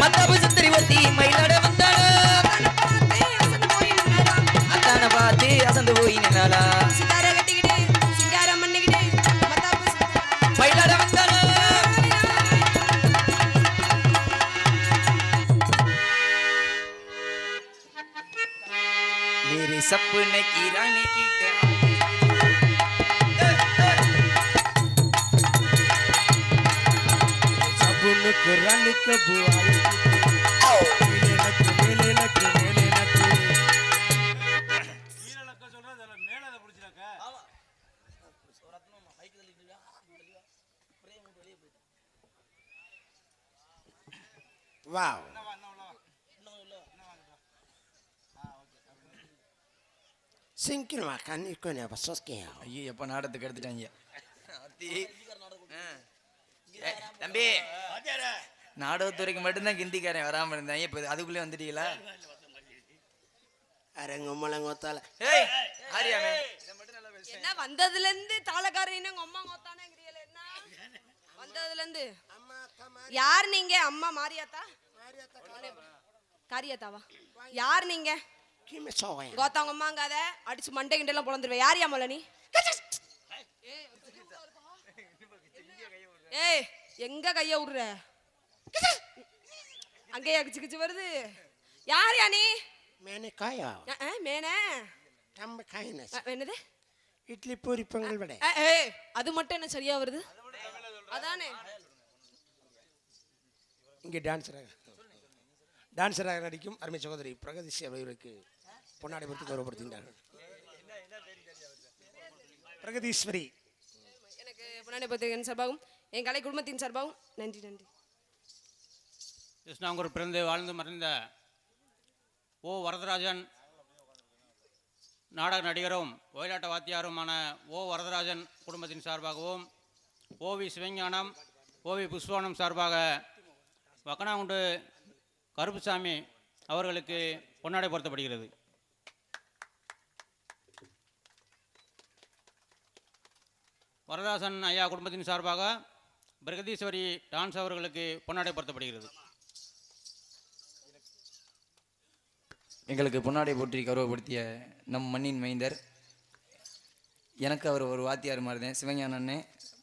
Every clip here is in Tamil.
மத்தாப்பு சிங்கிருவா கண்ணிற்கு ஞாபகம் சொஸ்கியா ஐயோ எப்ப நாடகத்துக்கு எடுத்துட்டாங்க? தம்பி. நாடகத்துறைக்கு மட்டும்தான் கிந்திக்காரன் வராம இருந்தாங்க இப்ப அதுக்குள்ளே வந்துட்டீங்களா? அரங்க முழங்கொத்தால ஏய் ஆரியாமே என்ன வந்ததுல இருந்து தாளக்காரன் உங்க அம்மா கோத்தானேங்கிறீல என்ன? வந்ததுல இருந்து யார் நீங்க? அம்மா மாரியாத்தா? காரியாத்தாவா? யார் நீங்க? கோத்தாங்க அம்மாங்காத அடிச்சு மண்டை கிண்டெல்லாம் பொழந்துருவேன் யார் யாமல நீ ஏய் எங்க கைய விடுற அங்கேயே கிச்சு கிச்சு வருது யார் யா நீ மேனே காயா மேனே நம்ம காயினஸ் அஹ், என்னது இட்லி பூரி பொங்கல் வடை ஏய் அது மட்டும் என்ன சரியா வருது அதானே இங்கே டான்ஸராக டான்ஸராக நடிக்கும் அருமை சகோதரி பிரகதிஷ் அவர்களுக்கு பொன்னாடை பொறுத்து கௌரவப்படுத்துகின்றார்கள் பிரகதீஸ்வரி. எனக்கு புனானை பத்திரிகையின் சார்பாகவும் என் கலை குடும்பத்தின் சார்பாகவும் நன்றி நன்றி. கிருஷ்ணாங்கூர் பிறந்து வாழ்ந்து மறைந்த ஓ வரதராஜன் நாடக நடிகரும் ஒயிலாட்ட வாத்தியாருமான ஓ வரதராஜன் குடும்பத்தின் சார்பாகவும் ஓவி சிவஞானம் ஓவி புஷ்வானம் சார்பாக வக்கனாங்குண்டு கருப்புசாமி அவர்களுக்கு பொன்னாடை பொருத்தப்படுகிறது. வரதாசன் ஐயா குடும்பத்தின் சார்பாக பிரகதீஸ்வரி டான்ஸ் அவர்களுக்கு பொன்னாடை பொருத்தப்படுகிறது எங்களுக்கு பொன்னாடை போற்றி கௌரவப்படுத்திய நம் மண்ணின் மைந்தர் எனக்கு அவர் ஒரு வாத்தியார் மாதிரி தான் சிவஞான அண்ணே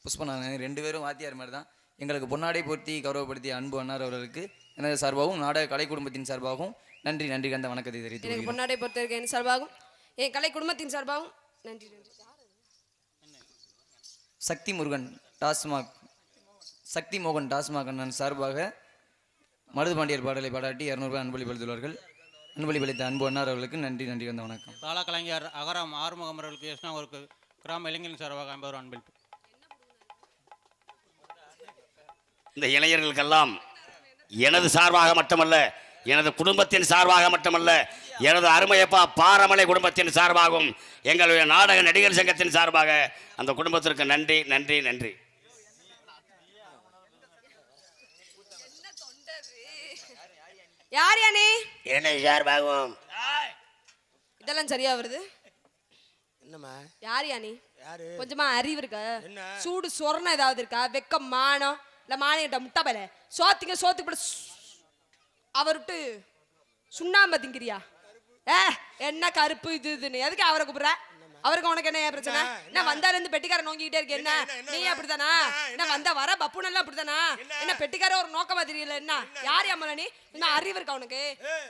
புஷ்பநாதன் ரெண்டு பேரும் வாத்தியார் மாதிரி தான் எங்களுக்கு பொன்னாடை போற்றி கௌரவப்படுத்திய அன்பு அன்னார் அவர்களுக்கு எனது சார்பாகவும் நாடக கலை குடும்பத்தின் சார்பாகவும் நன்றி நன்றி கண்ட வணக்கத்தை தெரிவித்து. பொன்னாடை பொறுத்தவரைக்கும் சார்பாகவும் என் கலை குடும்பத்தின் சார்பாகவும் நன்றி நன்றி சக்தி முருகன் டாஸ்மாக் சக்தி மோகன் டாஸ்மாக் அண்ணன் சார்பாக மருதுபாண்டியர் பாடலை பாராட்டி இரநூறுபா அன்பளிப்பளித்துள்ளார்கள் அன்பளிப்பளித்த அன்பு அன்னார் அவர்களுக்கு நன்றி நன்றி கண்ட வணக்கம். தாள கலைஞர் அகரம் ஆறுமுகம் அவர்களுக்கு கிருஷ்ணாங்கூருக்கு கிராம இளைஞரின் சார்பாக ஐம்பது ரூபா அன்பளிப்பு. இந்த இளைஞர்களுக்கெல்லாம் எனது சார்பாக மட்டுமல்ல எனது குடும்பத்தின் சார்பாக மட்டுமல்ல எனது அருமையப்பா பாரமலை குடும்பத்தின் சார்பாகவும் எங்களுடைய நாடக நடிகர் சங்கத்தின் சார்பாக அந்த குடும்பத்திற்கு நன்றி நன்றி நன்றி. யார் யா நீ என்னை சார்பாகவும். இதெல்லாம் சரியா வருது? என்னம்மா? யார் யா நீ யாரு? கொஞ்சமா அறிவு இருக்கா? என்ன? சூடு சொரணம் ஏதாவது இருக்கா? வெக்கம் மானம்? இல்ல மானியிட்ட முட்டை பல? சோத்திங்க சோத்துக்கு போட அவர்ட்டு சுண்ணாம்பு திங்கிறியா ஏ என்ன கருப்பு இது இதுன்னு? எதுக்கு அவரை கூப்பிடுற? அவருக்கு உனக்கு என்ன பிரச்சனை? என்ன வந்தால இருந்து பெட்டிக்கார நோங்கிட்டே இருக்கு என்ன? நீ அப்படித்தானா? என்ன வந்த வர பப்புனெல்லாம் அப்படித்தானா? என்ன? பெட்டிக்கார ஒரு நோக்கமா தெரியல என்ன? யார் அம்மல நீ என்ன அறிவு இருக்கா உனக்கு?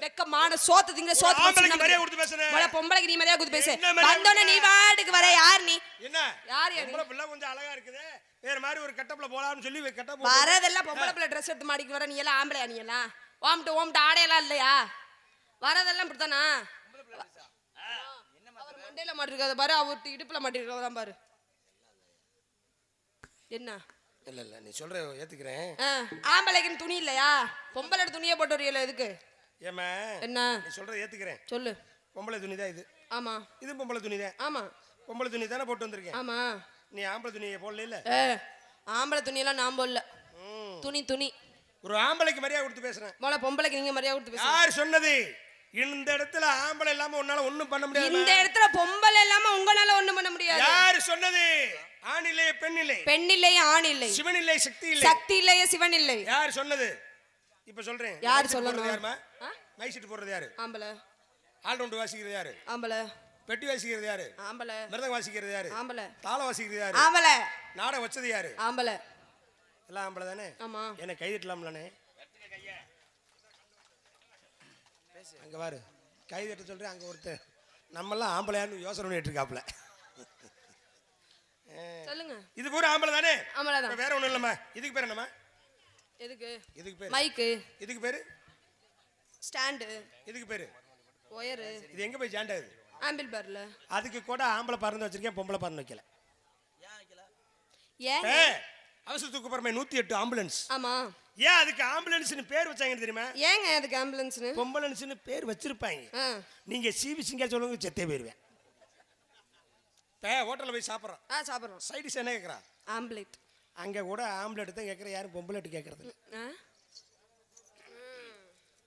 வெக்க மான சோத்து திங்க சோத்து பொம்பளைக்கு நீ மரியாதை கொடுத்து பேசு. வந்தோடனே நீ வாட்டுக்கு வர யார் நீ? என்ன? யார் பிள்ளை கொஞ்சம் அழகா இருக்குது. வேற மாதிரி ஒரு கட்டப்ல போலாம்னு சொல்லி கட்ட வரதெல்லாம் பொம்பளை பிள்ளை ட்ரெஸ் எடுத்து மாட்டிக்கு வர நீ எல்லாம் ஆம்பளையா நீ எல்லாம்? ஓம்ட்டு ஓம்ட்டு ஆடையெல்லாம் இல்லையா? வரதெல்லாம் இப்படித்தானா? அவர் மண்டையில மாட்டிருக்காத பாரு அவர்ட்டு இடுப்புல மாட்டிருக்கதான் பாரு. என்ன? இல்ல இல்ல நீ சொல்ற ஏத்துக்கிறேன். ஆம்பளைக்குன்னு துணி இல்லையா? பொம்பளை துணியை போட்டு வரீங்களா எதுக்கு? ஏமா என்ன? நீ சொல்ற ஏத்துக்கிறேன். சொல்லு. பொம்பளை துணி தான் இது. ஆமா. இது பொம்பளை துணி தான் ஆமா. பொம்பளை துணி தானே போட்டு வந்திருக்கேன். ஆமா. நீ ஆம்பளை துணியை போடல இல்ல ஆம்பளை துணியெல்லாம் நான் போடல. துணி துணி. ஒரு ஆம்பளைக்கு மரியாதை கொடுத்து பேசுறேன். மொளை பொம்பளைக்கு நீங்க மரியாதை கொடுத்து பேசுங்க. யார் சொன்னது? இந்த இடத்துல ஆம்பளை இல்லாம உன்னால ஒண்ணும் பண்ண முடியாது? இந்த இடத்துல பொம்பளை இல்லாம உங்களால ஒண்ணும் பண்ண முடியாது. யார் சொன்னது? ஆண் இல்லையே பெண் இல்லை? பெண் இல்லை ஆண் இல்லை. சிவன் இல்லை சக்தி இல்லை? சக்தி இல்லையே சிவன் இல்லை. யார் சொன்னது? இப்ப சொல்றேன். யார் சொல்லணும்? மைக் செட் போடுறது யாரு? ஆம்பளை. ஆல்ரவுண்ட் வாசிக்கிறது யாரு? ஆம்பளை. பெட்டி வாசிக்கிறது யாரு? ஆம்பளை. மிருதம் வாசிக்கிறது யாரு? ஆம்பளை. தாளம் வாசிக்கிறது யாரு? ஆம்பளை. நாடகம் வச்சது யாரு? ஆம்பளை. எல்லாம் ஆம்பளை தானே? ஆமா. என்ன கை தட்டலாம்லண்ணே. அங்க பாரு. கை தட்ட சொல்றேன் அங்க ஒருத்தன். நம்மெல்லாம் ஆம்பளையான்னு யோசனை பண்ணிட்டு இருக்காப்ல சொல்லுங்க. இது பூரா ஆம்பளை தானே? ஆம்பளை தான். வேற ஒண்ணும் இல்லம்மா. இதுக்கு பேர் என்னம்மா? எதுக்கு? இதுக்கு பேர். மைக்கு. இதுக்கு பேரு? ஸ்டாண்டு. இதுக்கு பேரு? ஒயரு. இது எங்க போய் ஜாண்டாது? ஆம்பிள் பார்ல. அதுக்கு கூட ஆம்பளை பறந்து வச்சிருக்கேன் பொம்பளை பறந்து வைக்கல. ஏன்? அவசரத்துக்கு அப்புறமே நூத்தி எட்டு ஆம்புலன்ஸ் ஆமா. ஏன் அதுக்கு ஆம்புலன்ஸ்னு பேர் வச்சாங்கன்னு தெரியுமா? ஏங்க அதுக்கு ஆம்புலன்ஸ்னு பொம்பலன்ஸ்னு பேர் வச்சிருப்பாங்க. நீங்க சிவி சிங்கா சொல்லுங்க செத்தே போயிருவேன். இப்போ ஹோட்டலில் போய் சாப்பிட்றோம். ஆ சாப்பிட்றோம். சைடிஸ் என்ன கேட்குறா ஆம்ப்லேட். அங்கே கூட ஆம்பளை தான் கேட்குற யாரும் பொம்பளை கேட்கறது இல்லை. ஆ?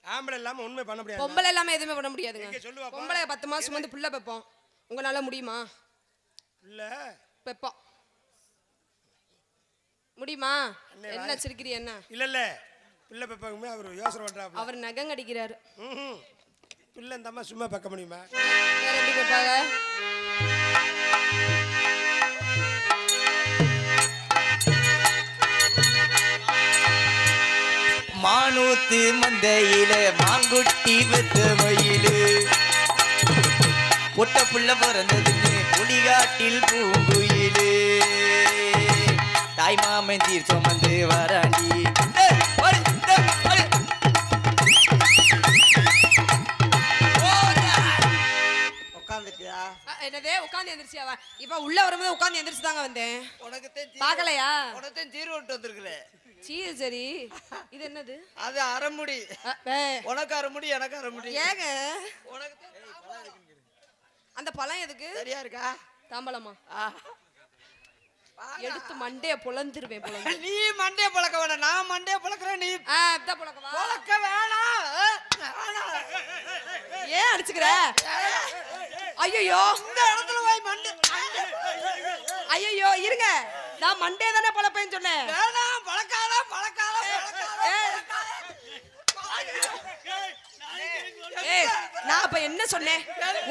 ஆம்பளை இல்லாமல் உண்மை பண்ண முடியாது. பொம்பளை இல்லாம எதுவுமே பண்ண முடியாதுங்க. சொல்லுவாப்பா? பொம்பளை பத்து மாசம் வந்து புள்ள வைப்போம். உங்களால முடியுமா? இல்லை வைப்போம். முடியுமா? என்ன சிரிக்கிறீ என்ன? இல்லை இல்லை பிள்ளை பெப்பாக்குமே அவர் யோசனை பண்ணுறாப்புல அவர் நகம் கடிக்கிறாரு ம் பிள்ளை இந்த அம்மா சும்மா பார்க்க முடியுமா? எப்படி வைப்பாங்க மானூத்து மந்தையில மாங்குட்டி வெத்த மயிலு. பொட்ட புள்ள பிறந்ததுன்னு புலிகாட்டில் பூங்குயிலு. தாய் மாமன் தீர் சுமந்து வராண்டி என்னதே? உட்காந்து எந்திரிச்சியாவா? இப்ப உள்ள வரும்போது உட்காந்து எந்திரிச்சு தாங்க வந்தேன் உனக்குத்தான் பார்க்கலையா உனக்குத்தான் தீர்வு விட்டு வந்திருக்கிறேன் சீ சரி இது என்னது? அது அரைமுடி. உனக்கு அரைமுடி எனக்கு அரைமுடி. ஏங்க? உனக்கு அந்த பழம் எதுக்கு? சரியா இருக்கா? தாம்பலமா ஆ. எடுத்து மண்டைய பொழந்துருவேன் பொழந்து நீ மண்டைய பழக்க வேணாம். நான் மண்டைய பழக்கிறேன் நீ பொழக்கவா பழக்க வேணாம். ஏன் அடிச்சுக்கிற? ஐயோ இந்த இடத்துல போய் மண்டை ஐயோ இருங்க. நான் மண்டே தானே பொழப்பேன்னு சொன்னேன். வேணாம் பழக்காத பழக்காத நான் அப்ப என்ன சொன்னேன்?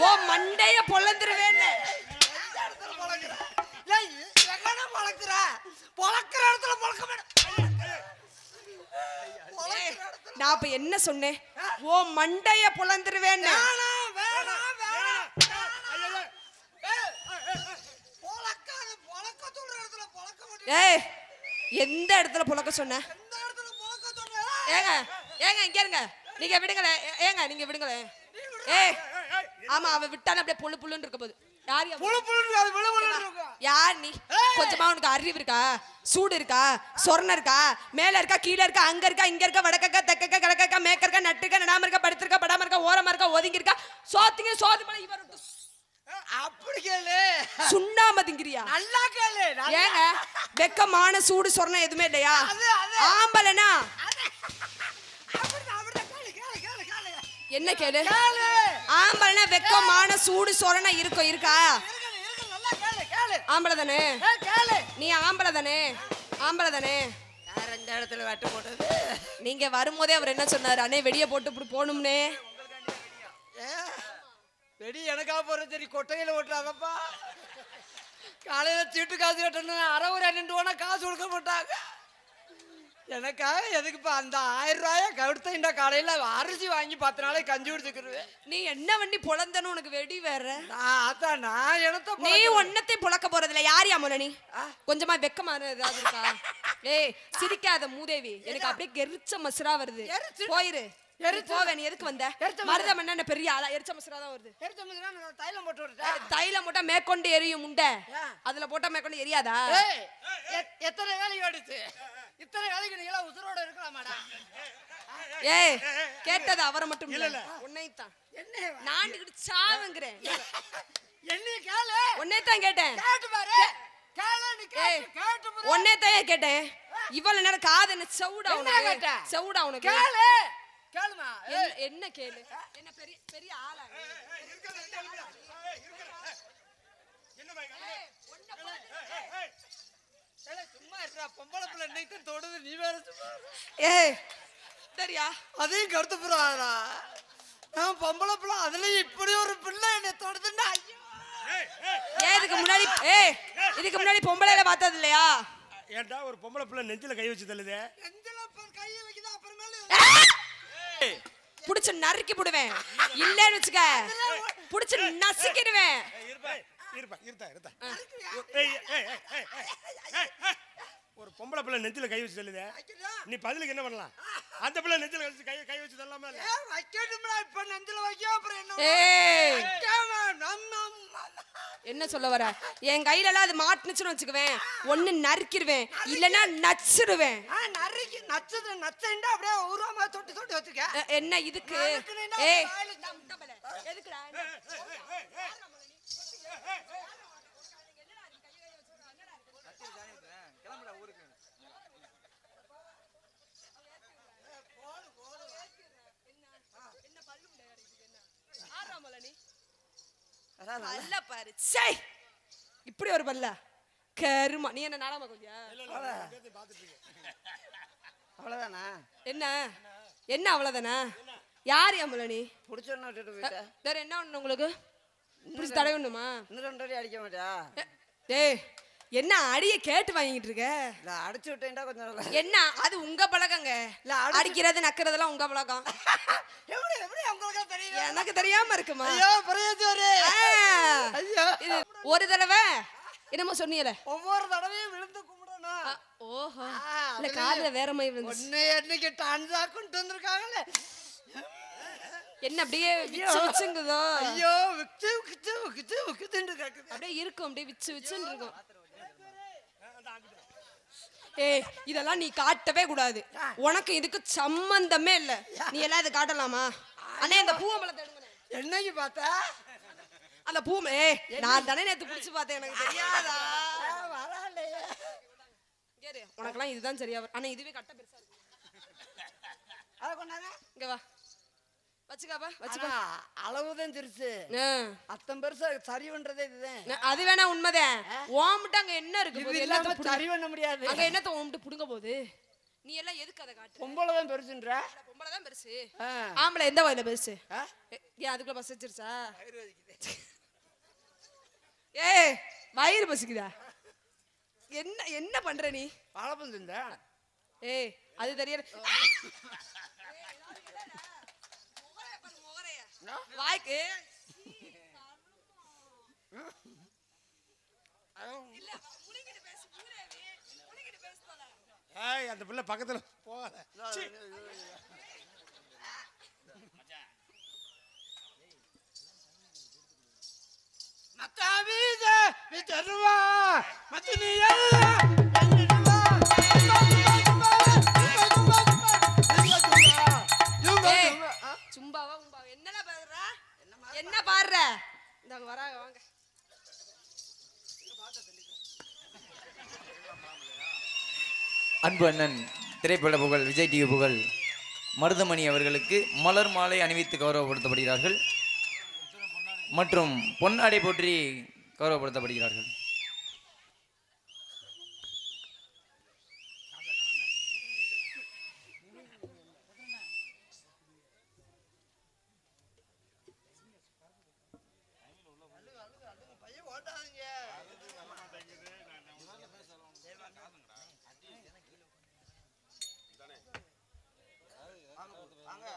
ஓ மண்டைய பொழந்துருவேன்னு எந்த இடத்துல பழக்குற ஏய், எங்கன பழக்குற பழக்கிற இடத்துல பழக்க நான் அப்ப என்ன சொன்னேன்? ஓ மண்டைய வேணாம் ஏய், எந்த இடத்துல புழக்க சொன்ன? ஏங்க ஏங்க இங்க இருங்க. நீங்க விடுங்களேன். ஏங்க நீங்க விடுங்களேன். ஏய் ஆமா அவ விட்டான அப்படியே புழு புழுன்னு இருக்க போகுது. யார் யார் நீ? கொஞ்சமா உனக்கு அறிவு இருக்கா? சூடு இருக்கா? சொர்ணம் இருக்கா? மேல இருக்கா? கீழே இருக்கா? அங்க இருக்கா? இங்க இருக்கா? வடக்கக்கா தெக்கக்கா கிழக்கக்கா மேக்க இருக்கா நட்டு இருக்கா? நடாம இருக்கா? படுத்திருக்கா படாம இருக்கா? ஓரமா இருக்கா? ஒதுங்கி இருக்கா? சோத்துங்க சோது மேல இவர் அப்படி கேளு. சுண்ணாமதிங்கிறியா நல்லா கேளு ஏங்க வெக்கமான சூடு சொர்ணம் எதுவுமே இல்லையா. ஆம்பளைனா அப்படிதான், அப்படிதான். கேளு, கேளு, கேளு, கேளு. என்ன கேளு? கேளு. ஆம்பளைனா வெக்கமான சூடு சொரணம் இருக்கும் இருக்கா? இருக்குது, இருக்குது, நல்லா கேளு, கேளு. ஆம்பளை தானே. நீ ஆம்பளை தானே ஆம்பளை தானே யார் இந்த இடத்துல வெட்டு போட்டது? நீங்க வரும்போதே அவர் என்ன சொன்னாரு? அண்ணே வெடிய போட்டு இப்படி போகணும்னே. ஏ, வெடி எனக்கா போற சரி கொட்டையில ஓட்டுறாங்கப்பா. காலையில சீட்டு காசு கட்டணும் அரை ஒரு ரெண்டு போனா காசு கொடுக்க மாட்டாங்க. எனக்காக எதுக்குப்பா அந்த ஆயிரம் ரூபாய கவிடுத்த இந்த காலையில அரிசி வாங்கி பத்து நாளைக்கு கஞ்சி குடிச்சுக்கிருவேன் நீ என்ன வண்டி பொழந்தன்னு உனக்கு வெடி வேற? அதான் நான் எனத்த நீ ஒன்னத்தை புழக்க போறதில்ல. யார் யாமல நீ கொஞ்சமா வெக்கமான ஏதாவது இருக்கா? ஏய் சிரிக்காத மூதேவி. எனக்கு அப்படியே எரிச்ச மசுரா வருது? போயிரு. எரிச்சல்? போவே நீ எதுக்கு வந்த? மருதம் என்ன பெரிய ஆளா? எரிச்ச மசுரா தான் வருது. தைலம் போட்டு தைலம் போட்டா மேற்கொண்டு எரியும் முண்டை? அதுல போட்டா மேற்கொண்டு எரியாதா? எத்தனை வேலைக்கு ஓடிச்சு இத்தனை வேலைக்கு நீங்களா உசுரோட இருக்கலாமாடா? ஏய் கேட்டது அவரை மட்டும் இல்ல. உன்னைத்தான். என்ன நான் இங்கிட்டு சாவுங்கிறேன். என்ன கேளு. உன்னைத்தான் கேட்டேன். கேட்டு பாரு. கேளு நீ கேட்டு கேட்டு பாரு. உன்னைத்தான் ஏன் கேட்டேன். இவ்வளவு நேரம் காது என்ன செவுடா என்ன உனக்கு? கேட்ட? செவுடா உனக்கு? கேளு. கேளுமா. என்ன- என்ன கேளு? என்ன பெரிய பெரிய ஆளா நீ? சும்மா இருடா பொம்பளை பிள்ளை இன்னைக்கு தொடுது நீ வேற. ஏய் சரியா? அதையும் கருத்து போறாடா நான் பொம்பளை பிள்ளை அதுலயும் இப்படி ஒரு பிள்ளை என்னை தொடுதுன்னா ஐயோ. ஏன் இதுக்கு முன்னாடி ஏய் இதுக்கு முன்னாடி பொம்பளையில பார்த்தது இல்லையா? ஏன்டா ஒரு பொம்பளை பிள்ளை நெஞ்சில கை வச்சு தள்ளுதே? நெஞ்சில கையை வைக்குது அப்புறமேலு? புடிச்சு நறுக்கி போடுவேன். இல்லன்னு வச்சுக்க. புடிச்சு நசுக்கிடுவேன். இருப்பா இருத்தா இருத்தா. ஒரு பொம்பளை பிள்ளை நெஞ்சில கை வச்சு தள்ளுதே நீ பதிலுக்கு என்ன பண்ணலாம் அந்த பிள்ளை நெஞ்சில கை வச்சு கை கை வச்சு தள்ளாம இல்ல ஏன் வைக்கட்டும்டா இப்ப நெஞ்சில வைக்க அப்புறம் என்ன என்ன சொல்ல வர என் கையில எல்லாம் அது மாட்டுனுச்சுன்னு வச்சுக்குவேன் ஒண்ணு நறுக்கிடுவேன் இல்லனா நச்சிடுவேன் நறுக்கி நச்சது நச்சைண்டா அப்படியே உருவமா தொட்டு தொட்டு வச்சுக்க என்ன இதுக்கு ஏய். எதுக்குடா பாரு சே இப்படி ஒரு பல்ல கருமா நீ என்ன நாடகமா கொஞ்சியா அவ்வளவுதானா? என்ன என்ன அவ்வளவுதானே யார் நீ புடிச்சோன்னு வேற என்ன ஒண்ணு உங்களுக்கு? பிடிச்சி தடவணுமா இன்னும் ரெண்டு அடி அடிக்க மாட்டியா? டேய் என்ன அடிய கேட்டு வாங்கிட்டு இருக்க? இல்ல அடிச்சு விட்டேன்டா கொஞ்சம் என்ன அது உங்க பழக்கங்க. இல்ல, அடிக்கிறது நக்கிறதெல்லாம் உங்க பழக்கம். எப்படி எப்படி உங்களுக்கு தெரியும்? எனக்கு தெரியாம இருக்குமா? ஐயோ இது ஒரு தடவை. என்னமோ சொன்னீல ஒவ்வொரு தடவையும் விழுந்து கும்பிடணும். ஓஹோ. இல்ல காதுல வேற மாதிரி வந்துச்சு ஒன்னு என்னைக்கு டான்ஸா கொண்டு வந்திருக்காங்களே என்ன அப்படியே விச்சு விச்சுங்குதோ? ஐயோ விச்சு விச்சு விச்சு விக்குதுன்னு கேக்குது அப்படியே இருக்கும் அப்படியே விச்சு விச்சுன்னு இருக்கும். ஏய் இதெல்லாம் நீ காட்டவே கூடாது. உனக்கு இதுக்கு சம்பந்தமே இல்ல. நீ எல்லாம் இதை காட்டலாமா? அண்ணே இந்த பூவம்பளத்தை எடுங்கண்ணே. என்னைக்கு பார்த்தா? அந்த பூ நான் தானே நேத்து புடிச்சு பார்த்தேன் எனக்கு தெரியாதா. வராலையே உனக்கெல்லாம் இதுதான் சரியா ஆனா இதுவே கட்ட பெருசா இருக்கு. அதை கொண்டாங்க. இங்க வா. வச்சுக்காப்பா வச்சுக்கோ. அளவுதான் திருச்சு ஆ. அத்தம் பெருசா சரி பண்றதே இதுதான் அது வேணா உண்மைதான் ஓம்பிட்டு அங்க என்ன இருக்கு எல்லாத்தையும். சரி பண்ண முடியாது. அங்க என்னத்த ஓம்பிட்டு புடுங்க போகுது நீ எல்லாம் எதுக்கு அதை காட்டு பொம்பளை தான் பெருசுன்ற. பொம்பளை தான் பெருசு. ஆம்பளை எந்த வயல பெருசு? ஏன் அதுக்குள்ள பஸ் வச்சிருச்சா? ஏய் வயிறு பசிக்குதா? என்ன என்ன பண்ற நீ? வாழைப்பழம் தின்ற ஏய் அது தெரியல வாய்க்கு ஏய் அந்த பிள்ளை பக்கத்துல போகாத. சீ. மத்தாவீத வித்தருவா மத்தினி எல்லாம் என்ன பாடுற? இந்தாங்க வராங்க வாங்க. அன்பு அண்ணன் திரைப்பட புகழ் விஜய் டிவி புகழ் மருதமணி அவர்களுக்கு மலர் மாலை அணிவித்து கௌரவப்படுத்தப்படுகிறார்கள் மற்றும் பொன்னாடை போற்றி கௌரவப்படுத்தப்படுகிறார்கள்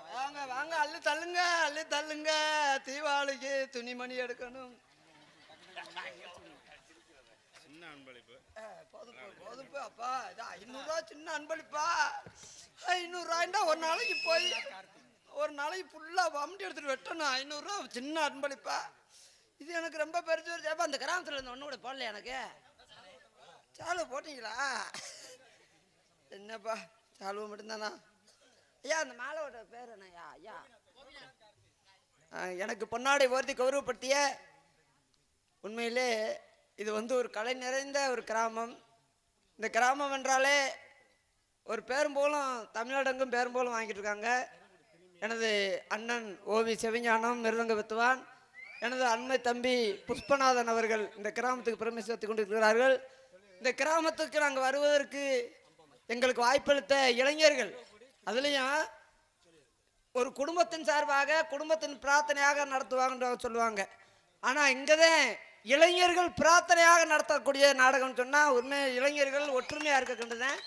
வாங்க வாங்க அள்ளி தள்ளுங்க அள்ளி தள்ளுங்க தீபாவளிக்கு துணிமணி எடுக்கணும் பொதுப்பு பொதுப்பு அப்பா. இது ஐநூறுரூவா சின்ன அன்பளிப்பா? ஐநூறுரூவாய்ண்டா ஒரு நாளைக்கு போய் ஒரு நாளைக்கு ஃபுல்லாக வண்டி எடுத்துட்டு வெட்டணும். ஐநூறுரூவா சின்ன அன்பளிப்பா. இது எனக்கு ரொம்ப பெருசு ஒரு சேப்பா அந்த கிராமத்தில் இருந்த ஒன்று கூட போடல எனக்கு. சாலு போட்டீங்களா? என்னப்பா சாலுவை மட்டும்தானா? ஐயா அந்த மாலோட பேர் என்னய்யா ஐயா? எனக்கு பொன்னாடை ஓர்த்தி கௌரவப்படுத்திய உண்மையிலே இது வந்து ஒரு கலை நிறைந்த ஒரு கிராமம். இந்த கிராமம் என்றாலே ஒரு பேரும்போலும் தமிழ்நாடெங்கும் பேரும்போலும் வாங்கிட்டு இருக்காங்க எனது அண்ணன் ஓவி செவிஞானம் மிருதங்க வித்துவான் எனது அண்மை தம்பி புஷ்பநாதன் அவர்கள் இந்த கிராமத்துக்கு பெருமை சேர்த்து கொண்டிருக்கிறார்கள். இந்த கிராமத்துக்கு நாங்கள் வருவதற்கு எங்களுக்கு வாய்ப்பளித்த இளைஞர்கள் அதுலேயும் ஒரு குடும்பத்தின் சார்பாக குடும்பத்தின் பிரார்த்தனையாக நடத்துவாங்கன்ற சொல்லுவாங்க. ஆனால் இங்கே தான் இளைஞர்கள் பிரார்த்தனையாக நடத்தக்கூடிய நாடகம்னு சொன்னால் உண்மை இளைஞர்கள் ஒற்றுமையாக இருக்க கண்டுதான்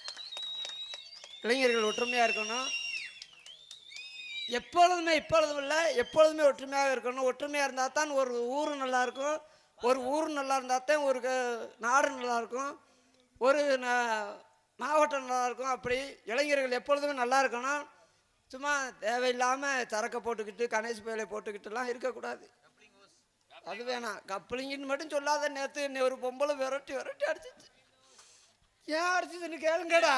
இளைஞர்கள் ஒற்றுமையாக இருக்கணும். எப்பொழுதுமே இப்பொழுதும் இல்லை எப்பொழுதுமே ஒற்றுமையாக இருக்கணும். ஒற்றுமையாக இருந்தால் தான் ஒரு ஊர் நல்லாயிருக்கும் ஒரு ஊர் நல்லா இருந்தால் தான் ஒரு நாடு நல்லாயிருக்கும் ஒரு ந- மாவட்டம் நல்லாயிருக்கும் அப்படி இளைஞர்கள் எப்பொழுதுமே நல்லா இருக்கணும். சும்மா தேவையில்லாமல் சரக்கை போட்டுக்கிட்டு கணேஷ் பயலை போட்டுக்கிட்டுலாம் இருக்கக்கூடாது. அது வேணாம். கப்பலிங்கன்னு மட்டும் சொல்லாத நேற்று ஒரு பொம்பளை விரட்டி விரட்டி அடிச்சிச்சு. ஏன் அடிச்சதுன்னு கேளுங்கடா.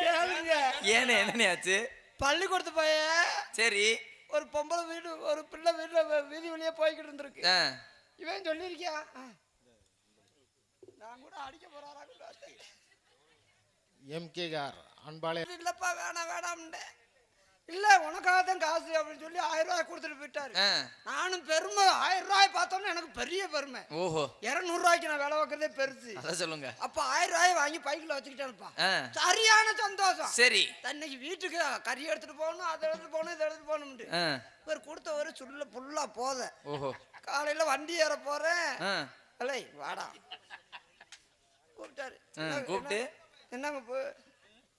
கேளுங்க. ஏன்னு ஆச்சு பள்ளிக்கூடத்து போய சரி. ஒரு பொம்பளை வீடு ஒரு பிள்ளை வீட்டில் வீதி வழியா போய்கிட்டு இருந்திருக்கு. ஆ. இவன் சொல்லியிருக்கியா? ஆ. நான் கூட அடிக்க போறாரா? எம்கே கார் அன்பாலே. இல்லப்பா வேணாம் வேணாம்ட்டேன் இல்ல உனக்காக தான் காசு அப்படின்னு சொல்லி ஆயிரம் ரூபாய் கொடுத்துட்டு போயிட்டாரு. நானும் பெருமை ஆயிரம் ரூபாய் பார்த்தோம்னா எனக்கு பெரிய பெருமை. ஓஹோ. இருநூறு ரூபாய்க்கு நான் வேலை வைக்கிறதே பெருசு. அதான் சொல்லுங்க. அப்ப ஆயிரம் ரூபாய் வாங்கி பைக்கில் வச்சுக்கிட்டேன்ப்பா. சரியான சந்தோஷம். சரி. தன்னைக்கு வீட்டுக்கு கறி எடுத்துட்டு போகணும் அதை எடுத்துட்டு போகணும் இதை எடுத்துட்டு போகணும்ட்டு. இவர் கொடுத்த ஒரு சுள்ள புல்லா போத. ஓஹோ. காலையில வண்டி ஏற போறேன். அலை வாடா. கூப்பிட்டாரு. கூப்பிட்டு? என்ன- என்னங்க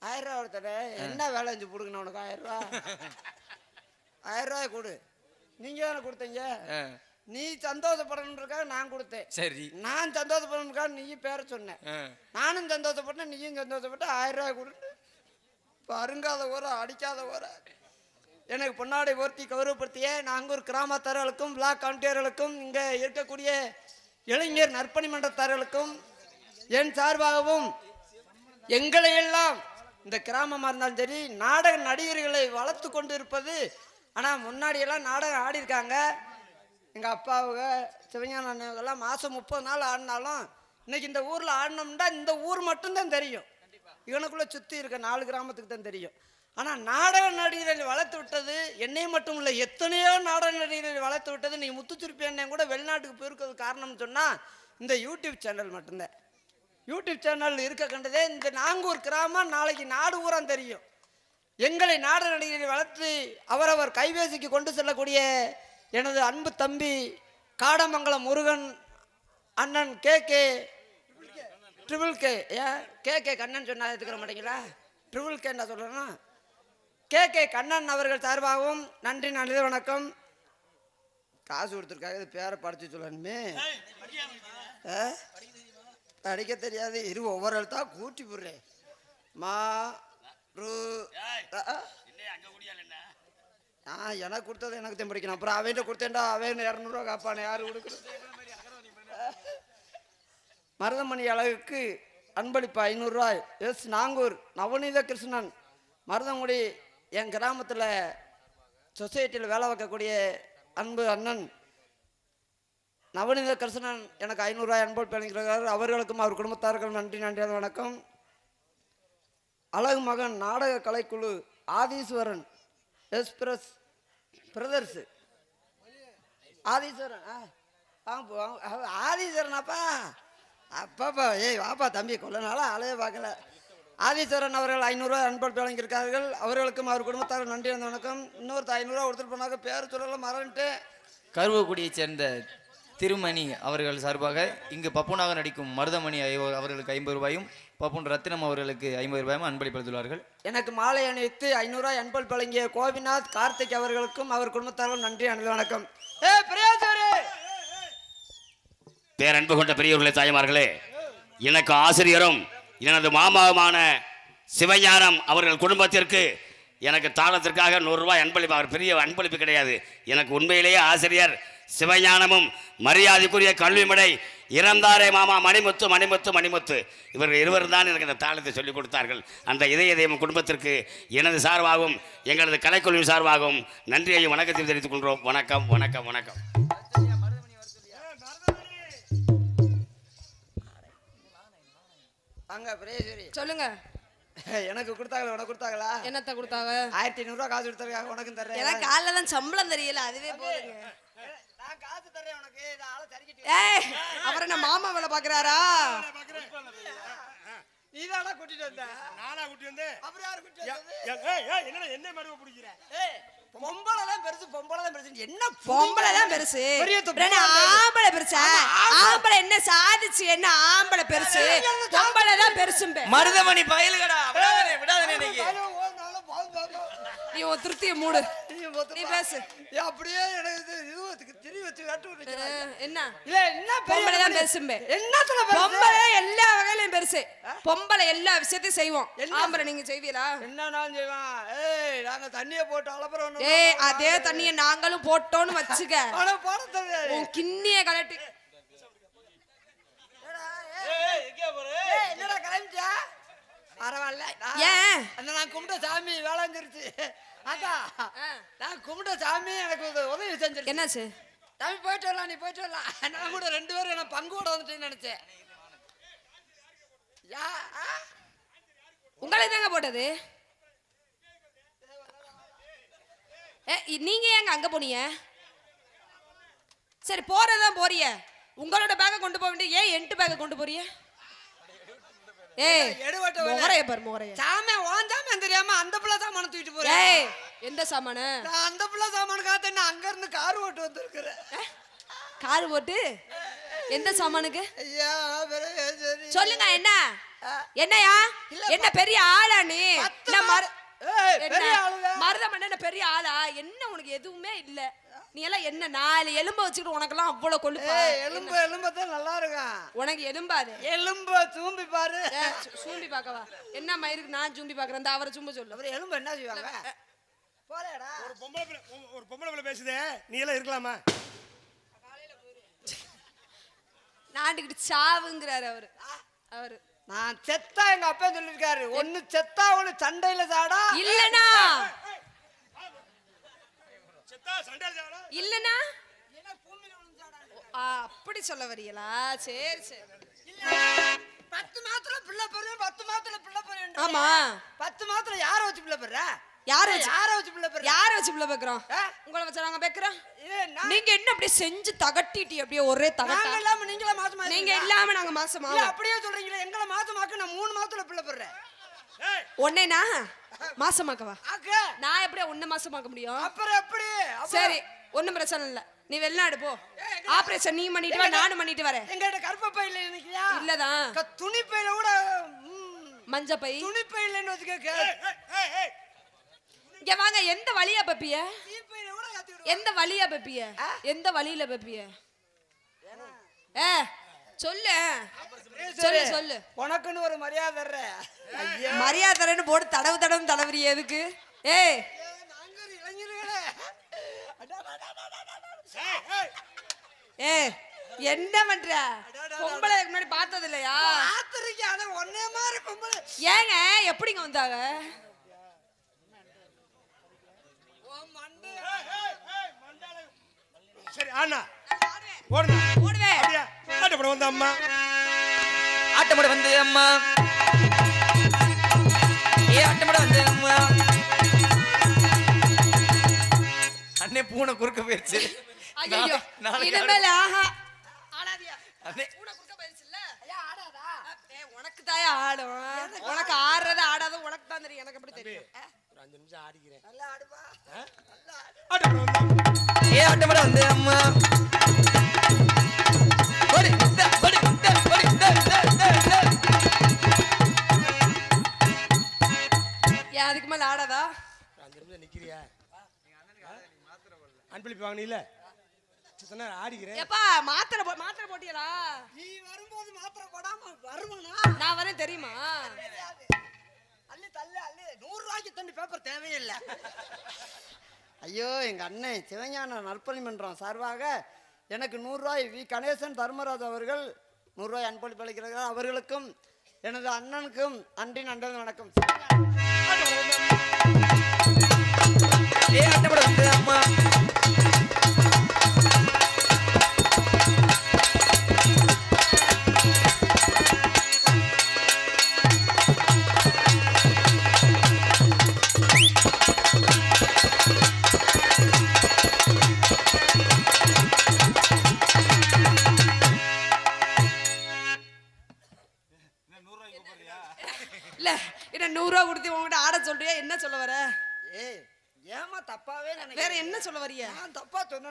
ஆயிரம் ரூபா கொடுத்தட என்ன வேலை செஞ்சு கொடுக்கணும் உனக்கு ஆயிரம் ரூபா? ஆயிரம் ரூபாய் கொடு. நீங்க தானே கொடுத்தீங்க? நீ சந்தோஷப்படணுன்றக்காக நான் கொடுத்தேன். சரி. நான் சந்தோஷப்படணுக்காக நீ பேர சொன்னேன். நானும் சந்தோஷப்பட்டேன் நீயும் சந்தோஷப்பட்ட ஆயிரம் ரூபாய் கொடுத்து பருங்காத ஊரை அடிக்காத ஊரை. எனக்கு பொன்னாடை போர்த்தி கௌரவப்படுத்திய நாங்கூர் கிராமத்தார்களுக்கும் பிளாக் கவுண்டியர்களுக்கும் இங்கே இருக்கக்கூடிய இளைஞர் நற்பணி மன்றத்தார்களுக்கும் என் சார்பாகவும் எங்களை எல்லாம் இந்த கிராமமாக இருந்தாலும் சரி நாடக நடிகர்களை வளர்த்து கொண்டு இருப்பது ஆனால் முன்னாடியெல்லாம் நாடகம் ஆடியிருக்காங்க. எங்கள் அப்பாவுக சிவஞான அண்ணாவுகெல்லாம் மாதம் முப்பது நாள் ஆடினாலும் இன்னைக்கு இந்த ஊரில் ஆடினோம்னா இந்த ஊர் மட்டும்தான் தெரியும். இவனுக்குள்ளே சுற்றி இருக்க நாலு கிராமத்துக்கு தான் தெரியும். ஆனால் நாடக நடிகர்களை வளர்த்து விட்டது என்னையும் மட்டும் இல்லை எத்தனையோ நாடக நடிகர்களை வளர்த்து விட்டது. நீங்கள் முத்துச்சுருப்பி அண்ணன் கூட வெளிநாட்டுக்கு போயிருக்கிறது காரணம்னு சொன்னால் இந்த யூடியூப் சேனல் மட்டும்தான். யூடியூப் சேனல் இருக்க கண்டதே இந்த நாங்கூர் கிராமம் நாளைக்கு நாடு ஊரம் தெரியும். எங்களை நாடு நடிகரை வளர்த்து அவரவர் கைபேசிக்கு கொண்டு செல்லக்கூடிய எனது அன்பு தம்பி காடமங்கலம் முருகன் அண்ணன் கே கே ட்ரிபிள் கே ஏன் கே கே கண்ணன் சொன்னால் எடுத்துக்கிற மாட்டீங்களா? ட்ரிபிள் கே என்ன சொல்கிறேன்னா கே கே கண்ணன் அவர்கள் சார்பாகவும் நன்றி நல்லது வணக்கம். காசு கொடுத்துருக்காங்க இது பேரை படித்து சொல்லணுமே. ஆ? படிக்க தெரியாது இரு ஒவ்வொரு எழுத்தா கூட்டி போடுறேன் மா ரு. ஆ எனக்கு கொடுத்தது எனக்கு தான் படிக்கணும் அப்புறம் அவன்கிட்ட கொடுத்தேன்டா அவன் இரநூறுவா காப்பானே யாரு கொடுக்குறது? மருதமணி அழகுக்கு அன்பளிப்பு ஐநூறுரூவாய் எஸ் நாங்கூர் நவநீத கிருஷ்ணன். மருதங்குடி என் கிராமத்தில் சொசைட்டியில் வேலை வைக்கக்கூடிய அன்பு அண்ணன். நவநீத கிருஷ்ணன் எனக்கு ஐநூறுரூவா அன்போல் அளிக்கிறார் அவர்களுக்கும் அவர் குடும்பத்தாருக்கும் நன்றி நன்றி வணக்கம். அழகு மகன் நாடக கலைக்குழு ஆதீஸ்வரன் எஸ்பிரஸ் பிரதர்ஸு. ஆதீஸ்வரன் ஆ வாங்க போ, ஆதீஸ்வரன் அப்பா அப்பாப்பா ஏய் வாப்பா தம்பி கொள்ள நாளாக அலைய பார்க்கல. ஆதீஸ்வரன் அவர்கள் ஐநூறுரூவா அன்பளிப்பு வழங்கியிருக்கார்கள் அவர்களுக்கும் அவர் குடும்பத்தார் நன்றி வந்த வணக்கம். இன்னொருத்த ஐநூறுரூவா கொடுத்துட்டு போனாக்க பேர் சொல்லலாம் மறந்துட்டு கருவக்குடியை சேர்ந்த திருமணி அவர்கள் சார்பாக இங்கு பப்புனாக நடிக்கும் மருதமணி ஐ- அவர்களுக்கு ஐம்பது ரூபாயும் பப்புன் ரத்தினம் அவர்களுக்கு ஐம்பது ரூபாயும் அன்பளிப்படுத்துள்ளார்கள் எனக்கு மாலை அணிவித்து ஐநூறுரூவா அன்பளிப்பு வழங்கிய கோபிநாத் கார்த்திக் அவர்களுக்கும் அவர் குடும்பத்தாரும் நன்றி அன்பு வணக்கம். பேரன்பு கொண்ட பெரியவர்களே தாய்மார்களே எனக்கு ஆசிரியரும் எனது மாமாவுமான சிவஞானம் அவர்கள் குடும்பத்திற்கு எனக்கு தாளத்திற்காக நூறுரூவாய் அன்பளிப்பு அவர் பெரிய அன்பளிப்பு கிடையாது. எனக்கு உண்மையிலேயே ஆசிரியர் சிவஞானமும் மரியாதைக்குரிய கல்விமடை இறந்தாரே மாமா மணிமுத்து மணிமுத்து மணிமுத்து. இவர்கள் இருவர் தான் எனக்கு இந்த தாளத்தை சொல்லிக் கொடுத்தார்கள். அந்த இதய தெய்வம் குடும்பத்திற்கு எனது சார்பாகவும் எங்களது கலைக்குழுவின் சார்பாகவும் நன்றியையும் வணக்கத்தையும் தெரிவித்துக் கொள்கிறோம். வணக்கம் வணக்கம் வணக்கம். சொல்லுங்க. எனக்கு கொடுத்தாங்களா உனக்கு கொடுத்தாங்களா? என்னத்த கொடுத்தாங்க? ஆயிரத்தி ஐநூறுரூவா காசு கொடுத்தாங்க உனக்கும் தர்றேன் எனக்கு காலைல தான் சம்பளம் தெரியல அதுவே போதுங்க. நான் காசு தர்றேன் உனக்கு இதை ஆளை சரிக்கிட்டு. ஏய் அவரை நான் மாமா வேலை பாக்குறாரா? நீ தானா கூட்டிட்டு வந்த? நானா கூட்டி வந்து அப்புறம் யாரு கூட்டிட்டு ஏ- ஏய், ஏய், என்னடா என்ன மருவ பிடிக்கிற? ஏய், பொம்பளை என்ன பொம்பளை தான் பெருசு? பெரிய துப்பு. ரெண்டு ஆம்பளை பெருசா? ஆம்பளை என்ன சாதிச்சு என்ன ஆம்பளை பெருசு? பொம்பளை தான் பெருசும்ப மருதமணி பயலுகடா. நீ உன் திருப்திய மூடு. நீ பேசு. அப்படியே எனக்கு திரி வச்சு என்ன? இல்ல என்ன பெரிய பொம்பளை தான் மனுஷன்? பெருசும்பே. என்னத்துல பெருசு? பொம்பளை எல்லா வகையிலும் பெருசு. பொம்பளை எல்லா விஷயத்தையும் செய்வோம். ஆம்பளை நீங்க செய்வீங்களா? என்ன நான் செய்வான். ஏய் நாங்க தண்ணிய போட்டு அலப்புறோம் ஏய் அதே தண்ணிய நாங்களும் போட்டோம்னு வச்சுக்க. ஆனா போட தெரியாது உன் கிண்ணிய கலட்டி. ஏய், என்னடா கிளம்பிட்டியா? பரவாயில்ல. ஏன்? அந்த நான் கும்பிட்ட சாமி வேளாஞ்சிருச்சு ஆ. நான் கும்பிட்ட சாமி எனக்கு உதவி செஞ்சிருச்சு. என்னாச்சு? தம்பி போயிட்டு வரலாம் நீ போயிட்டு வரலாம். நான் கூட ரெண்டு பேரும் என்ன பங்கு கூட வந்துட்டேன்னு நினைச்சேன். யா ஆ? உங்களுக்கு தாங்க போட்டது? ஏ நீங்க ஏங்க அங்க போனீங்க? சரி போறதான் போறிய. உங்களோட பேக்கை கொண்டு போக வேண்டிய ஏன் என்ட்டு பேக்கை கொண்டு போறிய ஏய் எடுபட்ட வேலை. முகரைய பாரு முகரைய சாமி ஓன் சாமி தெரியாம அந்த பிள்ளை சாமான தூக்கிட்டு போறேன் ஏய் எந்த சாமானு? நான் அந்த பிள்ளை சாமான காத்த என்ன அங்க இருந்து கார் ஓட்டு வந்திருக்கிறேன் கார் போட்டு எந்த சாமானுக்கு? சொல்லுங்க என்ன? என்னையா? என்ன பெரிய ஆளா நீ. மருதமண்ண பெரிய ஆளா? என்ன உனக்கு எதுவுமே இல்ல. நீ எல்லாம் என்ன நாலு எலும்ப வச்சுக்கிட்டு உனக்கெல்லாம் அவ்வளவு கொழுப்பா? எலும்பு எலும்பத்தான் நல்லா இருக்கான் உனக்கு எலும்பாது எலும்ப தூம்பி பாரு. சூம்பி பார்க்கவா? என்ன மயிருக்கு நான் சூம்பி பார்க்கறேன்? இந்த அவரை சும்ப சொல்லு. அப்புறம் எலும்பு என்ன செய்வாங்க? போலேடா. ஒரு பொம்பளை பிள்ளை ஒரு- பொம்பளை பிள்ளை பேசுதே. நீ எல்லாம் இருக்கலாமா? நாண்டுக்கிட்டு சாவுங்கிறாரு அவரு. அவரு. நான் செத்தா எங்க அப்பா சொல்லிருக்காரு ஒண்ணு செத்தா ஒண்ணு சண்டையில சாடா. இல்லனா? இல்லனா? அப்படி சொல்ல வரீங்களா? சரி சரி. பத்து மாத்துல பிள்ளை பெரு பத்து மாத்துல பிள்ளை பெரு ஆமா. பத்து மாத்துல யார வச்சு பிள்ளை பெற யார வச்சு யார வச்சு பிள்ளை பெற யார வச்சு பிள்ளை பேக்குறோம்? உங்களை வச்சு நாங்க பேக்குறோம்? நீங்க என்ன அப்படியே செஞ்சு தகட்டிட்டி அப்படியே ஒரே நாங்க தகட்டா இல்லாம நீங்களா மாசமா நீங்க? இல்லாம நாங்க மாசமா அப்படியே சொல்றீங்களே எங்களை மாசமாக்கு நான் மூணு மாசத்துல பிள்ளை ஏய். ஒன்னேனா மாசமாக்கவா? ஆக்க. நான் எப்படியா ஒன்னு மாசமாக்க முடியும்? அப்புறம் எப்படி? சரி ஒண்ணும் பிரச்சனை இல்ல. நீ வெளிநாடு போ. ஆபரேஷன் நீ பண்ணிட்டு வா நானும் பண்ணிட்டு வரேன். எங்கிட்ட கருப்ப பையில நினைக்கிறியா? இல்லதான். துணி பையில கூட மஞ்ச பை துணி பையிலன்னு வச்சுக்க ஏய், ஏய், ஏய். இங்க வாங்க எந்த வழியா பப்பிய? எந்த வழியா பப்பிய? எந்த வழியில பப்பிய? ஏ சொல்லு. சொல்லு. சொல்லு உனக்குன்னு ஒரு மரியாதை தர்றேன் ஐயா. மரியாதை தரேன்னு போட்டு தடவு தடவு தடவுறீ எதுக்கு? ஏய். ஏய் என்ன பண்ற? பொம்பளை முன்னாடி பார்த்தது இல்லையா உன்னைய மாதிரி பொம்பளை. ஏங்க எப்படிங்க வந்தாங்க உன் மண்டை. சரி ஆனா. ஓடுங்க. ஓடுவேன் ஆட்டப்பட வந்த அம்மா. ஆட்டமட வந்து அம்மா. ஏ ஆட்டமட வந்து அம்மா. அண்ணே பூனை குறுக்க போயிருச்சு. இனிமேல் ஆஹா. அண்ணே. பூனை குறுக்க போயிருச்சுல்ல? ஏய், உனக்கு தாயா ஆடும். உனக்கு ஆடுறது ஆடாத உனக்கு தான் தெரியும். எனக்கு எப்படி தெரியும்? ஒரு அஞ்சு நிமிஷம் ஆடிக்கிறேன். நல்லா. ஆட்டப்பட அம்மா. ஏ ஆட்டமட வந்து அம்மா. அதுக்கு மேல ஆடாதா? நிக்கிறியா? அன்பளிப்பு வாங்கினீல சித்த நேரம் ஆடிக்கிறேன். எப்பா மாத்திரை போ மாத்திரை போட்டியலா நீ வரும்போது மாத்திரை போடாம வருவனா? நான் வரேன் தெரியுமா? அள்ளி தள்ளு, அள்ளி. நூறு ரூபாய்க்கு தண்ணி பேப்பர் தேவையில்லை. ஐயோ எங்கள் அண்ணன் சிவஞான நற்பணி மன்றம் சார்பாக எனக்கு நூறுரூவாய் வி. கணேசன் தர்மராஜ் அவர்கள் நூறுரூவாய் அன்பளிப்பு அளிக்கிறார்கள். அவர்களுக்கும் எனது அண்ணனுக்கும் அன்றி நன்றி வணக்கம். ஏ வந்து அம்மா?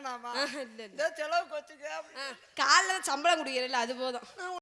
சொன்னேனாமா இல்ல செலவுக்கு வச்சுக்க காலைல சம்பளம் குடிக்கிறேன் அது போதும்.